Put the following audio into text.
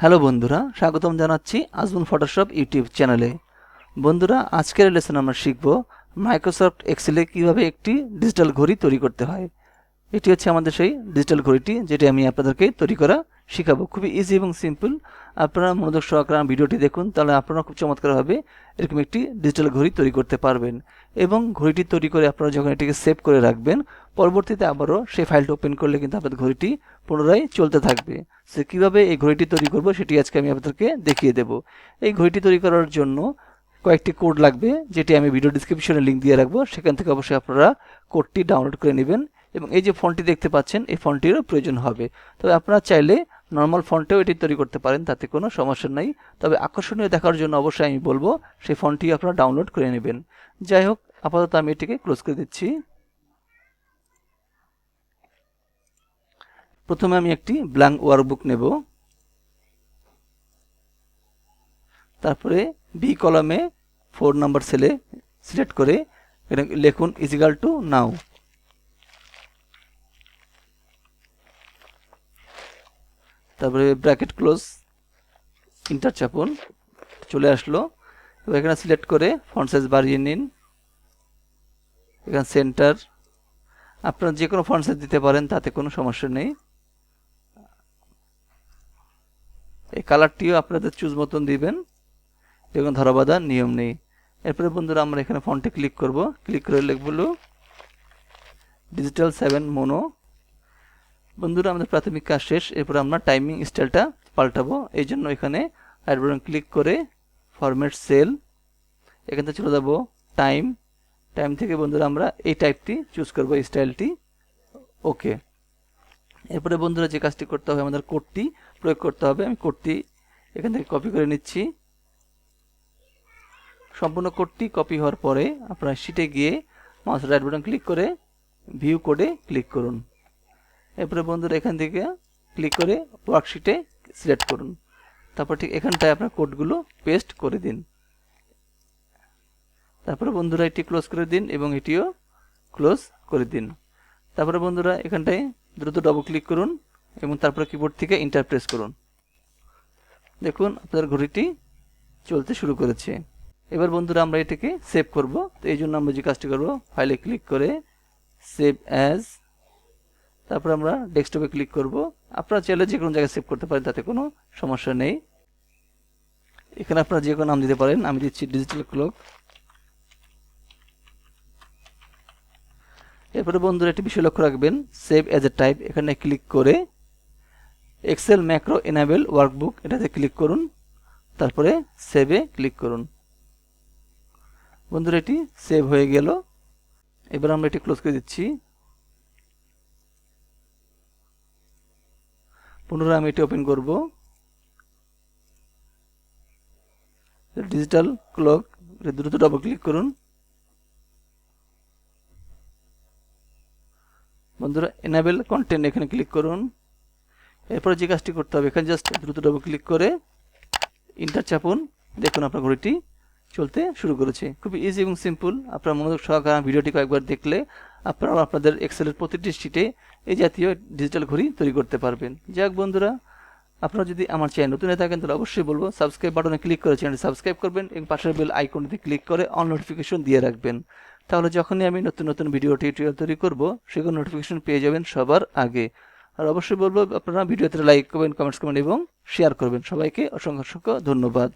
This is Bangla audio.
হ্যালো বন্ধুরা, স্বাগতম জানাচ্ছি আজমুন ফটোশপ ইউটিউব চ্যানেলে। বন্ধুরা, আজকের লেসন আমরা শিখব মাইক্রোসফট এক্সেলে কীভাবে একটি ডিজিটাল ঘড়ি তৈরি করতে হয়। এটি হচ্ছে আমাদের সেই ডিজিটাল ঘড়িটি, যেটি আমি আপনাদেরকে তৈরি করা শেখাবো। খুবই ইজি এবং সিম্পল আপনারা মনোযোগ সহকারে ভিডিওটি দেখুন, তাহলে আপনারা খুব চমৎকারভাবে এরকম একটি ডিজিটাল ঘড়ি তৈরি করতে পারবেন। এবং ঘড়িটি তৈরি করে আপনারা যখন এটিকে সেভ করে রাখবেন, পরবর্তীতে আবারও সেই ফাইলটা ওপেন করলে কিন্তু আপনাদের ঘড়িটি পুনরায় চলতে থাকবে। সে কীভাবে এই ঘড়িটি তৈরি করব সেটি আজকে আমি আপনাদেরকে দেখিয়ে দেব। এই ঘড়িটি তৈরি করার জন্য কয়েকটি কোড লাগবে, যেটি আমি ভিডিও ডিসক্রিপশনে লিঙ্ক দিয়ে রাখব। সেখান থেকে অবশ্যই আপনারা কোডটি ডাউনলোড করে নেবেন এবং এই যে ফন্টটি দেখতে পাচ্ছেন, এই ফন্টটিরও প্রয়োজন হবে। তবে আপনারা চাইলে নর্মাল ফন্টেও এটি তৈরি করতে পারেন, তাতে কোনো সমস্যা নেই। তবে আকর্ষণীয় দেখার জন্য অবশ্যই আমি বলব, সেই ফন্টটি আপনারা ডাউনলোড করে নেবেন। যাই হোক আপাতত আমি এটিকে ক্লোজ করে দিচ্ছি। প্রথমে আমি একটি ব্ল্যাঙ্ক ওয়ার্কবুক নেব। তারপরে বি কলামে ফোর নাম্বার সেলে সিলেক্ট করে লিখুন ইজিক্যাল টু নাও তারপরে ব্র্যাকেট ক্লোজ ইন্টার চাপুন, চলে আসলো। এবার এখানে সিলেক্ট করে ফন্ট সাইজ বাড়িয়ে নিন। এখানে সেন্টার আপনারা যে কোনো ফন্ট দিতে পারেন, তাতে কোনো সমস্যা নেই। এই কালারটিও আপনাদের চুজ মতন দিবেন। দেখুন, ধরাবাধা, নিয়ম নেই। এরপরে বন্ধুরা, আমরা এখানে ফন্টে ক্লিক করব। ক্লিক করে লিখব ডিজিটাল সেভেন মোনো বন্ধুরা, আমাদের প্রাথমিক কাজ শেষ। এরপর আমরা টাইমিং স্টাইলটা পাল্টাবো। এই জন্য এখানে রাইট ক্লিক করে ফরম্যাট সেল এখান থেকে চলে যাব টাইম টাইম থেকে বন্ধুরা আমরা এই টাইপটি চুজ করব, এই স্টাইলটি ওকে এরপরে বন্ধুরা যে কাজটি করতে হবে, আমাদের কোডটি প্রয়োগ করতে হবে। আমি কোডটি এখান থেকে কপি করে নিচ্ছি। সম্পূর্ণ কোডটি কপি হওয়ার পরে আপনারা শিটে গিয়ে মাউস রাইট বাটন ক্লিক করে ভিউ কোডে ক্লিক করুন। এরপরে বন্ধুরা এখান থেকে ক্লিক করে ওয়ার্কশিটে সিলেক্ট করুন। তারপর ঠিক এখানটায় আপনার কোডগুলো পেস্ট করে দিন। তারপরে বন্ধুরা এটি ক্লোজ করে দিন এবং এটিও ক্লোজ করে দিন। তারপরে বন্ধুরা এখানটায় দ্রুত ডবল ক্লিক করুন এবং তারপরে কিবোর্ড থেকে ইন্টার প্রেস করুন। দেখুন, আপনার ঘড়িটি চলতে শুরু করেছে। এবার বন্ধুরা আমরা এটাকে সেভ করব। তো এই জন্য আমরা যে কাজটি করব ফাইলে ক্লিক করে সেভ অ্যাজ তারপর আমরা ডেস্কটপে ক্লিক করব। আপনারা চাইলে যে কোনো জায়গায় সেভ করতে পারেন, তাতে কোনো সমস্যা নেই। এখানে আপনারা যে কোনো নাম দিতে পারেন। আমি দিচ্ছি ডিজিটাল ক্লক এরপরে বন্ধুরা একটি বিষয় লক্ষ্য রাখবেন সেভ অ্যাজ এ টাইপ এখানে ক্লিক করে এক্সেল ম্যাক্রো এনাবেল ওয়ার্কবুক এটাতে ক্লিক করুন, তারপরে সেভে ক্লিক করুন। বন্ধুরা এটি সেভ হয়ে গেল। এবার আমরা এটি ক্লোজ করে দিচ্ছি। পুনরায় আমি এটি ওপেন করব। ডিজিটাল ক্লক দ্রুত ডবল ক্লিক করুন। বন্ধুরা এনাবেল কন্টেন্ট এখানে ক্লিক করুন। এরপরে যে কাজটি করতে হবে, এখানে জাস্ট দ্রুত ডবল ক্লিক করে ইন্টার চাপুন। দেখুন আপনার ঘড়িটি চলতে শুরু করেছে। খুব ইজি এবং সিম্পল আপনার মনোযোগ সহকারে ভিডিওটি কয়েকবার দেখলে আপনারা আপনাদের এক্সেলের প্রতিটি শিটে এই জাতীয় ডিজিটাল ঘড়ি তৈরি করতে পারবেন। যাক বন্ধুরা, আপনারা যদি আমার চ্যানেল নতুন হয়ে থাকেন তাহলে অবশ্যই বলব সাবস্ক্রাইব বাটনে ক্লিক করে চ্যানেলটি সাবস্ক্রাইব করবেন এবং পাশের বেল আইকনটিতে ক্লিক করে অন নোটিফিকেশন দিয়ে রাখবেন। তাহলে যখনই আমি নতুন নতুন ভিডিও টিউটোরিয়াল তৈরি করব, সেগুলো নোটিফিকেশন পেয়ে যাবেন সবার আগে। আর অবশ্যই বলব আপনারা ভিডিওতে লাইক করবেন কমেন্টস করবেন এবং শেয়ার করবেন। সবাইকে অসংখ্য অসংখ্য ধন্যবাদ।